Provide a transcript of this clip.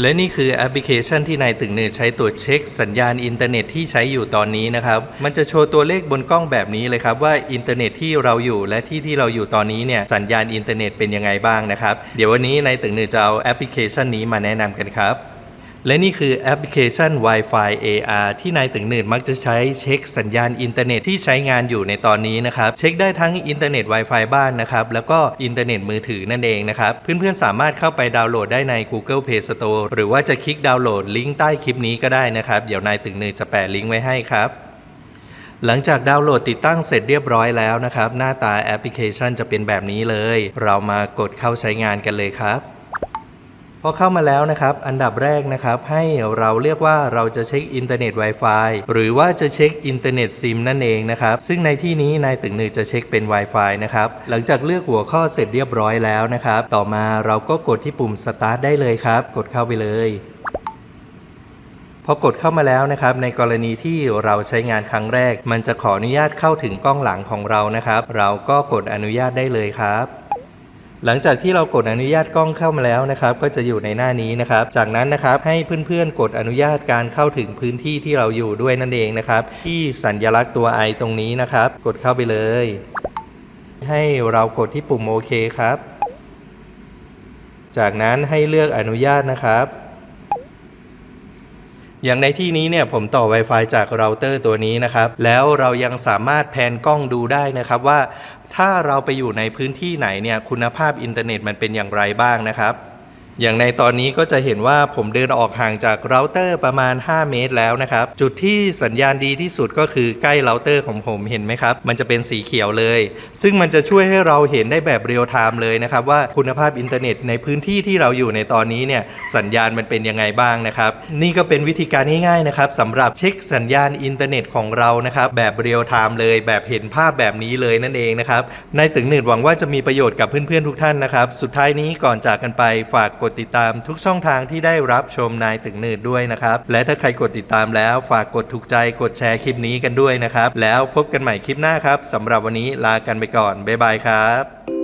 และนี่คือแอปพลิเคชันที่นายตึงเนินใช้ตรวจเช็ค สัญญาณอินเทอร์เน็ตที่ใช้อยู่ตอนนี้นะครับ มันจะโชว์ตัวเลขบนกล้องแบบนี้เลยครับว่าอินเทอร์เน็ตที่เราอยู่และที่ที่เราอยู่ตอนนี้เนี่ยสัญญาณอินเทอร์เน็ตเป็นยังไงบ้างนะครับ เดี๋ยววันนี้นายตึงเนินจะเอาแอปพลิเคชันนี้มาแนะนำกันครับ และนี่คือแอปพลิเคชัน Wi-Fi AR ที่นายตึงหนืดมักจะใช้เช็คสัญญาณอินเทอร์เน็ตที่ใช้งานอยู่ในตอนนี้นะครับ เช็คได้ทั้งอินเทอร์เน็ต Wi-Fi บ้านนะครับ แล้วก็อินเทอร์เน็ตมือถือนั่นเองนะครับ เพื่อนๆ สามารถเข้าไปดาวน์โหลดได้ใน Google Play Store หรือว่าจะคลิกดาวน์โหลดลิงก์ใต้คลิปนี้ก็ได้นะครับ เดี๋ยวนายตึงหนืดจะแปะลิงก์ไว้ให้ครับหลังจากดาวน์โหลดติดตั้งเสร็จเรียบร้อยแล้วนะครับ หน้าตาแอปพลิเคชันจะเป็นแบบนี้เลย เรามากดเข้าใช้งานกันเลยครับ อเข้ามาแล้วนะครับ อันดับแรกนะครับให้เราเรียกว่าเราจะเช็คอินเทอร์เน็ต Wi-Fi หรือว่าจะเช็คอินเทอร์เน็ตซิมนั่นเองนะครับ ซึ่งในที่นี้นายตึงหนึ่งจะเช็คเป็น Wi-Fi นะครับ หลังจากเลือกหัวข้อเสร็จเรียบร้อยแล้วนะครับ ต่อมาเราก็กดที่ปุ่ม Start ได้เลยครับ กดเข้าไปเลยพอกดเข้ามาแล้วนะครับ ในกรณีที่เราใช้งานครั้งแรก มันจะขออนุญาตเข้าถึงกล้องหลังของเรานะครับ เราก็กดอนุญาตได้เลยครับ หลังจากที่เรากดอนุญาตกล้องเข้ามาแล้วนะครับ ก็จะอยู่ในหน้านี้นะครับ จากนั้นนะครับให้เพื่อนๆกดอนุญาตการเข้าถึงพื้นที่ที่เราอยู่ด้วยนั่นเองนะครับ ที่สัญลักษณ์ตัว i ตรงนี้นะครับ กดเข้าไปเลย ให้เรากดที่ปุ่มโอเคครับ จากนั้นให้เลือกอนุญาตนะครับ อย่างในที่นี้เนี่ยผมต่อ Wi-Fi จากเราเตอร์ตัวนี้นะครับแล้วเรายังสามารถแพนกล้องดูได้นะครับว่าถ้าเราไปอยู่ในพื้นที่ไหนเนี่ยคุณภาพอินเทอร์เน็ตมันเป็นอย่างไรบ้างนะครับ อย่างในตอนนี้ก็จะเห็นว่าผมเดินออกห่างจากเราเตอร์ประมาณ 5 เมตรแล้วนะครับ จุดที่สัญญาณดีที่สุดก็คือใกล้เราเตอร์ของผมเห็นไหมครับ มันจะเป็นสีเขียวเลย ซึ่งมันจะช่วยให้เราเห็นได้แบบเรียลไทม์เลยนะครับ ว่าคุณภาพอินเทอร์เน็ตในพื้นที่ที่เราอยู่ในตอนนี้เนี่ยสัญญาณมันเป็นยังไงบ้างนะครับ นี่ก็เป็นวิธีการง่ายๆนะครับสำหรับเช็คสัญญาณอินเทอร์เน็ตของเรานะครับแบบเรียลไทม์เลย แบบเห็นภาพแบบนี้เลยนั่นเองนะครับในตึงหนืดหวังว่าจะมีประโยชน์กับเพื่อนๆทุกท่านนะครับสุดท้ายนี้ก่อนจากกันไปฝากกดติดตามทุกช่องทางที่ได้รับชมนายตึงหนืดด้วยนะครับ และถ้าใครกดติดตามแล้วฝากกดถูกใจกดแชร์คลิปนี้กันด้วยนะครับ แล้วพบกันใหม่คลิปหน้าครับสำหรับวันนี้ลากันไปก่อนบ๊ายบายครับ